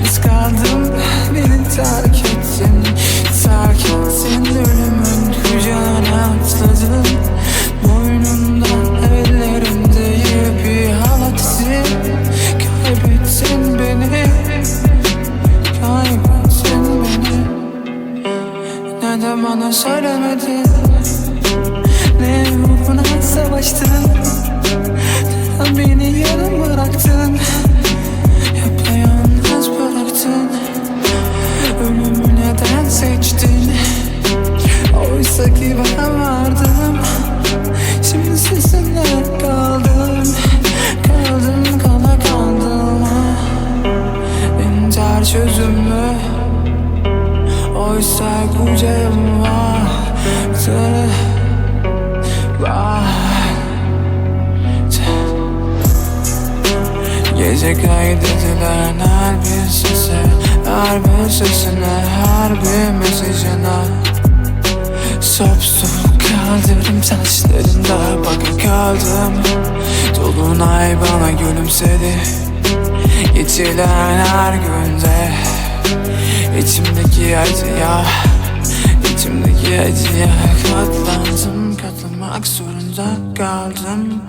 Yalnız kaldım. Beni terk ettin. Terk ettin ölümün kucağına atladın. Boynundan ellerimde bir halat izi Kaybettin beni. Kaybettin beni. Neden bana söylemedin? Ne uğruna savaştın seçtin. Oysa ki ben vardım. Şimdi sizinle kaldım. Kaldım kala kaldım. İntihar çözüm mü? Oysa kucağım vardı var. Gece kaydedilen her bir bir sesine her bir mesajına. Sopsuk kaldırım saçlarında bakıp kaldım Dolunay bana gülümsedi. Geçilen her günde. İçimdeki acıya İçimdeki acıya katlandım Katlanmak zorunda kaldım